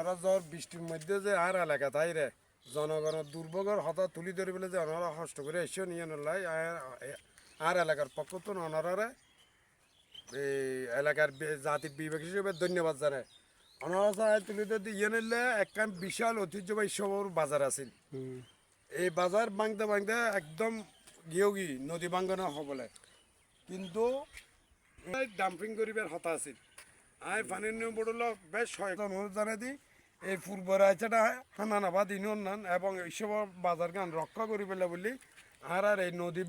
ওনারা জ্বর বৃষ্টির মধ্যে যে আর এলাকা তাই রে? জনগণের দুর্ভোগের হতা তুলি ধরে বলে যে ওনারা কষ্ট করে এসে নিয়ে নলাই আর এলাকার পক্ষ তো ওনারা এই এলাকার জাতির বিবেক হিসেবে ধন্যবাদ জানায়। ওনারা চায় তুলি ধরতে ইয়ে নিলে একখান বিশাল ঐতিহ্যবাহী সবর বাজার আছে। এই বাজার ভাঙতে ভাঙতে একদম গিয়েও গি নদী ভাঙ্গনা হবলে। কিন্তু ডাম্পিং করিবার হতা আছিল আই পানির নিয়ম পড়ল বেশ সচেতন অনুরোধ জানাই দিই। এই পূর্ব রাজ্যটা হানানাবাদ ইউনিয়ন এবং এইসব বাজার গান রক্ষা করি পেলে বলি আর আর এই নদী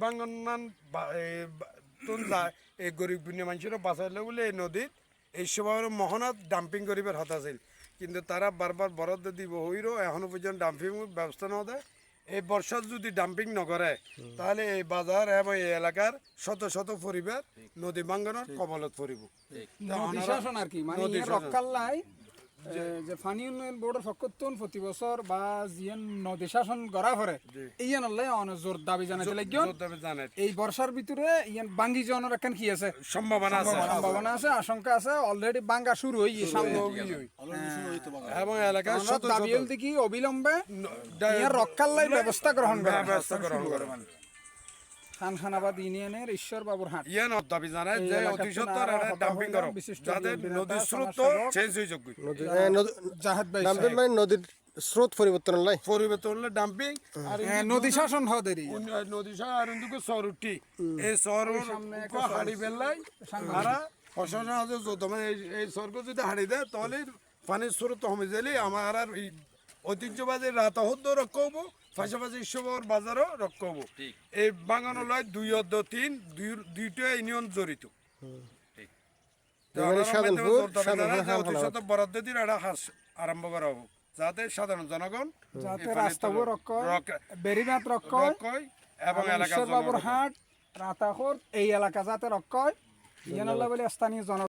যায় এই গরিব গুণী মানুষেরও বাঁচাইলে বলে এই নদীত এইসব মহনাত ডাম্পিং করিবার হতা আছিল। কিন্তু তারা বারবার বরাদ্দ দিব হইরও এখনও পর্যন্ত ডাম্পিং ব্যবস্থা না দেয় এই বর্ষার যদি ডাম্পিং নকরে তাহলে এই বাজার এবং এই এলাকার শত শত পরিবার নদী ভাঙ্গনের কবলত পড়িব। নদী শাসন আর কি মানে যে ফানি উন্নয়ন বোর্ডের ফকতুন প্রতি বছর বা জিয়ান নদী শাসন করা পরে ইয়ান আল্লাহ অনেক জোর দাবি জানাতে লাগিও। এই বর্ষার ভিতরে ইয়ান বাঙ্গি জনের এখন কি আছে। সম্ভাবনা আছে। সম্ভাবনা আছে আশঙ্কা আছে। অলরেডি বাঙ্গা শুরু হই সামনে এবং এলাকার শত দাবি কি অবিলম্বে ডা- ইয়ান রক্ষাল্লাই ব্যবস্থা গ্রহণ করা ব্যবস্থা গ্রহণ করে খানখানাবাদ ইউনিয়নের ঈশ্বর বাবুর হাট ইয়ে দাবি জানায় যে অতি সত্তর ডাম্পিং করো। যাতে নদীর স্রোত চেঞ্জ হয়ে যাবে নদী- জাহেদ ভাই ডাম্পিং মানে নদীর স্রোত পরিবর্তন লাই পরিবর্তন হলে ডাম্পিং আর হ্যাঁ, নদী শাসন উন- নদী সহ আর ইন্দুকে সর উঠি। এই সর হাড়ি বেললাই আর প্রশাসন আছে যত মানে এই- স্বর্গ যদি হাড়ি দেয় তাহলে পানির স্রোত কমে গেলে আমার আর ঐতিহ্যবাদী রাতাহদ্য রক্ষা হব। পাশাপাশি ঈশ্বর বাজারও রক্ষা হব। এই লয় দুই অর্ধ তিন দুইটা ইউনিয়ন জড়িত। বরাদ্দ একটা হাস আরম্ভ করা হোক যাতে সাধারণ জনগণ যাতে রক্ষা- এবং হাট রাতাখোর এই এলাকা যাতে বলে স্থানীয় জন